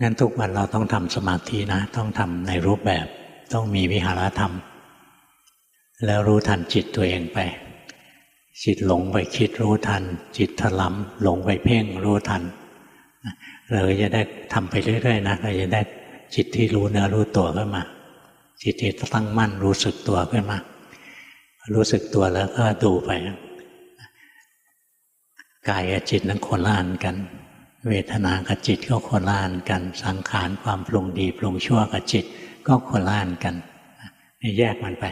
งั้นทุกวันเราต้องทำสมาธินะ ต้องทำในรูปแบบต้องมีวิหารธรรม แล้วรู้ทันจิตตัวเองไป จิตหลงไปคิดรู้ทัน จิตถลำหลงไปเพ่งรู้ทัน เราจะได้ทำไปเรื่อยๆนะเราจะได้จิตที่รู้เนื้อรู้ตัวขึ้นมา จิตที่ตั้งมั่นรู้สึกตัวขึ้นมา รู้สึกตัวแล้วก็ดูไปกายกับจิตนั้นคนละอันกัน เวทนากับจิตก็คนละอันกัน สังขารความปรุงดีปรุงชั่วกับจิต ก็คนละอันกันแยกมันไป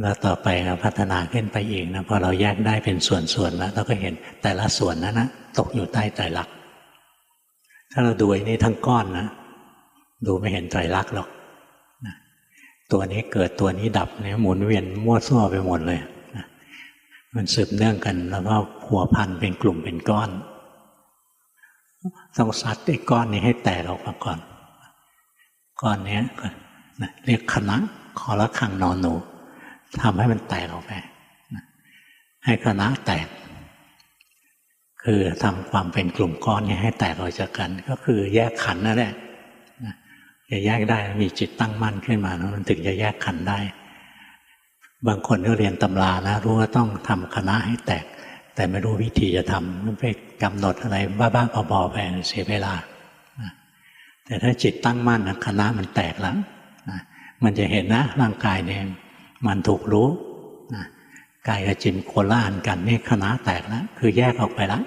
แล้วต่อไปเราพัฒนาขึ้นไปอีกนะพอเราแยกได้เป็นส่วนๆแล้วเราก็เห็นแต่ละส่วนนั้นนะตกอยู่ใต้ไตรลักษณ์ถ้าเราดูไอ้นี่ทั้งก้อนนะดูไม่เห็นไตรลักษณ์หรอกตัวนี้เกิดตัวนี้ดับเนี่ยหมุนเวียนมั่วซั่วไปหมดเลย มันสืบเนื่องกัน แล้วก็หัวพันเป็นกลุ่มเป็นก้อน ต้องซัดไอ้ก้อนนี้ให้แตกออกมาก่อน ก้อนนี้เรียกคณะคอละขังนอนหนูทำให้มันแตกออกไปให้คณะแตก คือทำความเป็นกลุ่มก้อนนี้ให้แตกออกจากกัน ก็คือแยกขันนั่นแหละจะแยกได้มีจิตตั้งมั่นขึ้นมาแล้วมันถึงจะแยกขันได้ บางคนก็เรียนตำรานะ รู้ว่าต้องทำคณะให้แตก แต่ไม่รู้วิธีจะทำมันไปกำหนดอะไรบ้าๆบอๆไปเสียเวลาแต่ถ้าจิตตั้งมั่นนะคณะมันแตกแล้วมันจะเห็นนะร่างกายเนี่ยมันถูกรู้กายกับจิตโคล่านกันนี่คณะแตกแล้วคือแยกออกไปแล้ว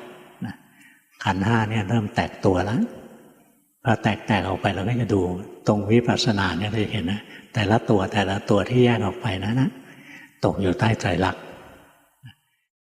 ขันห้าเนี่ยเริ่มแตกตัวแล้วพอแตกแตกออกไปเราก็จะดูตรงวิปัสสนาเนี่ยเราจะเห็นนะแต่ละตัวแต่ละตัวที่แยกออกไปนะนะ ตกอยู่ใต้ใจรัก